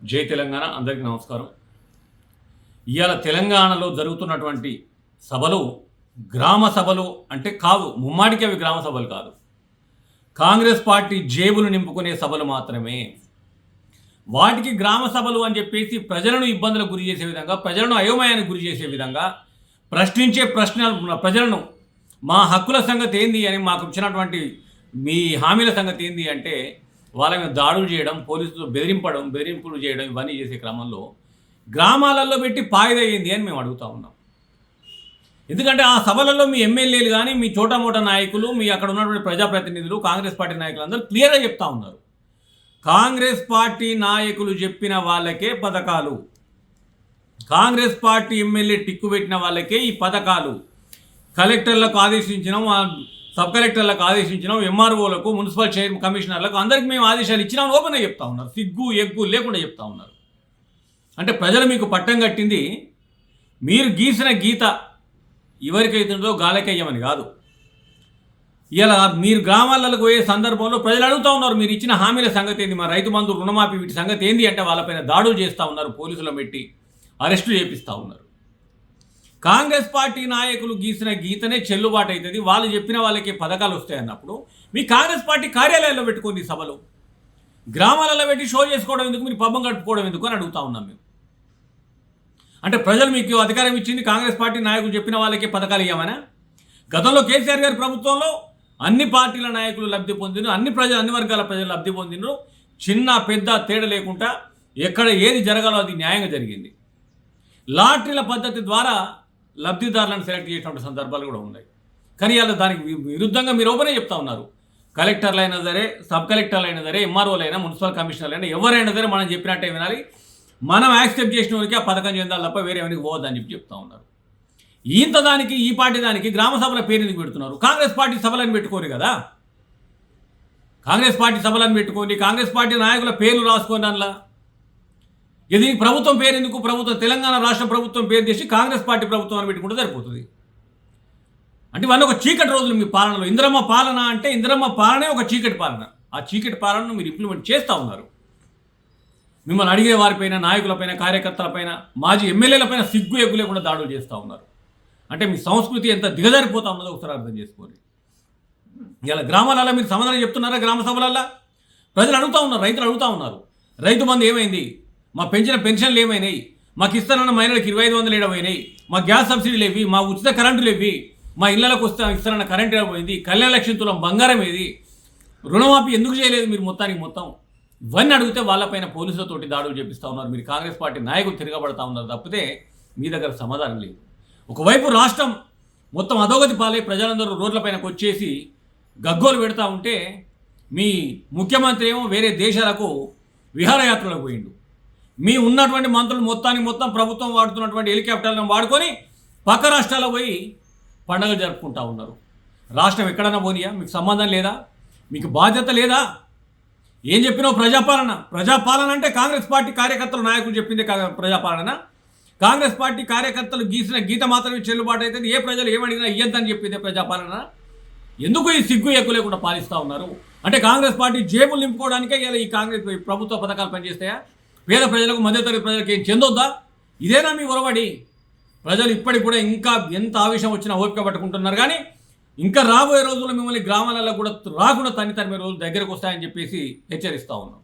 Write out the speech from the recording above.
జై తెలంగాణ అందరికీ నమస్కారం. ఇవాళ తెలంగాణలో జరుగుతున్నటువంటి సభలు గ్రామ సభలు అంటే కావు ముమ్మాడికి అవి గ్రామ సభలు కాదు. కాంగ్రెస్ పార్టీ జేబులు నింపుకునే సభలు మాత్రమే. వాటికి గ్రామ సభలు అని చెప్పేసి ప్రజలను ఇబ్బందులకు గురి చేసే విధంగా ప్రజలను అయోమయానికి గురి చేసే విధంగా ప్రశ్నించే ప్రశ్నలు ప్రజలను మా హక్కుల సంగతి ఏంది అని మాకు ఇచ్చినటువంటి మీ హామీల సంగతి ఏంది అంటే వాళ్ళ మీద దాడులు చేయడం పోలీసులు బెదిరింపడం బెదిరింపులు చేయడం ఇవన్నీ చేసే క్రమంలో గ్రామాలలో పెట్టి పాయిదయ్యింది అని మేము అడుగుతా ఉన్నాం. ఎందుకంటే ఆ సభలలో మీ ఎమ్మెల్యేలు కానీ మీ చోటమోట నాయకులు మీ అక్కడ ఉన్నటువంటి ప్రజాప్రతినిధులు కాంగ్రెస్ పార్టీ నాయకులు అందరూ క్లియర్గా చెప్తా ఉన్నారు. కాంగ్రెస్ పార్టీ నాయకులు చెప్పిన వాళ్ళకే పథకాలు. కాంగ్రెస్ పార్టీ ఎమ్మెల్యే టిక్కు పెట్టిన వాళ్ళకే ఈ పథకాలు. కలెక్టర్లకు ఆదేశించిన సబ్ కలెక్టర్లకు ఆదేశించినాం ఎంఆర్ఓలకు మున్సిపల్ చైర్ కమిషనర్లకు అందరికి మేము ఆదేశాలు ఇచ్చినామని ఓపెన్గా చెప్తా ఉన్నారు. సిగ్గు ఎగ్గు లేకుండా చెప్తా ఉన్నారు. అంటే ప్రజలు మీకు పట్టం కట్టింది మీరు గీసిన గీత ఎవరికైతుందో గాలకేయమని కాదు. ఇలా మీరు గ్రామాలకు పోయే సందర్భంలో ప్రజలు అడుగుతూ ఉన్నారు మీరు ఇచ్చిన హామీల సంగతి ఏంది మా రైతు బంధు రుణమాఫీ వీటి సంగతి ఏంది అంటే వాళ్ళపైన దాడులు చేస్తూ ఉన్నారు పోలీసులు పెట్టి అరెస్టులు చేపిస్తూ ఉన్నారు. కాంగ్రెస్ పార్టీ నాయకులు గీసిన గీతనే చెల్లుబాటు అవుతుంది. వాళ్ళు చెప్పిన వాళ్ళకి పథకాలు వస్తాయి అన్నప్పుడు మీ కాంగ్రెస్ పార్టీ కార్యాలయాల్లో పెట్టుకోండి సభలు. గ్రామాలలో పెట్టి షో చేసుకోవడం ఎందుకు? మీరు పబ్బం గడుపుకోవడం ఎందుకు అని అడుగుతా ఉన్నాం మేము. అంటే ప్రజలు మీకు అధికారం ఇచ్చింది కాంగ్రెస్ పార్టీ నాయకులు చెప్పిన వాళ్ళకే పథకాలు ఇవ్వమనా గతంలో కేసీఆర్ గారి ప్రభుత్వంలో అన్ని పార్టీల నాయకులు లబ్ధి పొందిన అన్ని ప్రజలు అన్ని వర్గాల ప్రజలు లబ్ధి పొందినరు చిన్న పెద్ద తేడా లేకుండా ఎక్కడ ఏది జరగాలో అది న్యాయంగా జరిగింది. లాటరీల పద్ధతి ద్వారా లబ్ధిదారులను సెలెక్ట్ చేసినటువంటి సందర్భాలు కూడా ఉన్నాయి. కానీ అలా దానికి విరుద్ధంగా మీరు ఓపెనే చెప్తా ఉన్నారు. కలెక్టర్లు అయినా సరే సబ్ కలెక్టర్లు అయినా సరే ఎంఆర్ఓలు అయినా మున్సిపల్ కమిషనర్లు అయినా ఎవరైనా సరే మనం చెప్పినట్టే వినాలి. మనం యాక్సెప్ట్ చేసిన వారికి ఆ పథకం చెందాలి తప్ప వేరే ఎవరికి పోవద్దని చెప్పి చెప్తా ఉన్నారు. ఇంత దానికి ఈ పార్టీ దానికి గ్రామ సభల పేరు ఎందుకు పెడుతున్నారు? కాంగ్రెస్ పార్టీ సభలను పెట్టుకోరు కదా? కాంగ్రెస్ పార్టీ సభలను పెట్టుకొని కాంగ్రెస్ పార్టీ నాయకుల పేర్లు రాసుకోండి దానిలా ఇది ప్రభుత్వం పేరు ఎందుకు? ప్రభుత్వం తెలంగాణ రాష్ట్ర ప్రభుత్వం పేరు చేసి కాంగ్రెస్ పార్టీ ప్రభుత్వం అని పెట్టుకుంటే సరిపోతుంది. అంటే ఇవన్నీ ఒక చీకటి రోజులు మీ పాలనలో. ఇంద్రమ్మ పాలన అంటే ఇంద్రమ్మ పాలనే ఒక చీకటి పాలన. ఆ చీకటి పాలనను మీరు ఇంప్లిమెంట్ చేస్తూ ఉన్నారు. మిమ్మల్ని అడిగే వారిపైన నాయకులపైన కార్యకర్తలపైన మాజీ ఎమ్మెల్యేలపైన సిగ్గు ఎగ్గు లేకుండా దాడులు చేస్తూ ఉన్నారు. అంటే మీ సంస్కృతి ఎంత దిగజారిపోతా ఉన్నదో ఒకసారి అర్థం చేసుకోండి. ఇలా గ్రామాలలో మీరు సమాధానం చెప్తున్నారా? గ్రామ సభలల్లో? ప్రజలు అడుగుతా ఉన్నారు రైతులు అడుగుతా ఉన్నారు. రైతు బంధు ఏమైంది? మా పెంచిన పెన్షన్లు ఏమైనాయి? మాకు ఇస్తానన్న మహిళలకు ఇరవై ఐదు వందలు ఏడమైనాయి మా గ్యాస్ సబ్సిడీలు ఇవి మా ఉచిత కరెంటులు ఇవి మా ఇళ్ళకు వస్తా ఇస్తానన్న కరెంట్ ఏమైంది కళ్యాణ లక్ష్యం తులం బంగారం ఏది? రుణమాఫీ ఎందుకు చేయలేదు మీరు మొత్తానికి మొత్తం? ఇవన్నీ అడిగితే వాళ్ళపైన పోలీసులతోటి దాడులు చేపిస్తూ ఉన్నారు. మీరు కాంగ్రెస్ పార్టీ నాయకులు తిరగబడతా ఉన్నారు తప్పితే మీ దగ్గర సమాధానం లేదు. ఒకవైపు రాష్ట్రం మొత్తం అధోగతి పాలై ప్రజలందరూ రోడ్లపైనకు వచ్చేసి గగ్గోలు పెడతా ఉంటే మీ ముఖ్యమంత్రి ఏమో వేరే దేశాలకు విహారయాత్రలకు పోయిండు. మీ ఉన్నటువంటి మంత్రులు మొత్తానికి మొత్తం ప్రభుత్వం వాడుతున్నటువంటి హెలికాప్టర్లను వాడుకొని పక్క రాష్ట్రాలకు పోయి పండుగలు జరుపుకుంటా ఉన్నారు. రాష్ట్రం ఎక్కడన్నా పోనీయా? మీకు సంబంధం లేదా? మీకు బాధ్యత లేదా? ఏం చెప్పినావు ప్రజాపాలన? ప్రజాపాలన అంటే కాంగ్రెస్ పార్టీ కార్యకర్తలు నాయకులు చెప్పింది కా- ప్రజాపాలన? కాంగ్రెస్ పార్టీ కార్యకర్తలు గీసిన గీత మాత్రమే చెల్లుబాటు అయితే ఏ ప్రజలు ఏమడిగినా ఇయ్యద్దని చెప్పింది ప్రజాపాలన? ఎందుకు ఈ సిగ్గు ఎక్కువ లేకుండా పాలిస్తూ ఉన్నారు? అంటే కాంగ్రెస్ పార్టీ జేబులు నింపుకోవడానికే ఇలా ఈ కాంగ్రెస్ ప్రభుత్వ పథకాలు పనిచేస్తాయా? పేద ప్రజలకు మధ్యతరగతి ప్రజలకు ఏం చెందొద్దా? ఇదేనా మీ ఒరవడి? ప్రజలు ఇప్పటికి కూడా ఇంకా ఎంత ఆవేశం వచ్చినా ఓపిక పట్టుకుంటున్నారు కానీ ఇంకా రాబోయే రోజుల్లో మిమ్మల్ని గ్రామాలలో కూడా రాకుండా తనితరమే రోజులు దగ్గరకు వస్తాయని చెప్పేసి హెచ్చరిస్తూ ఉన్నాం.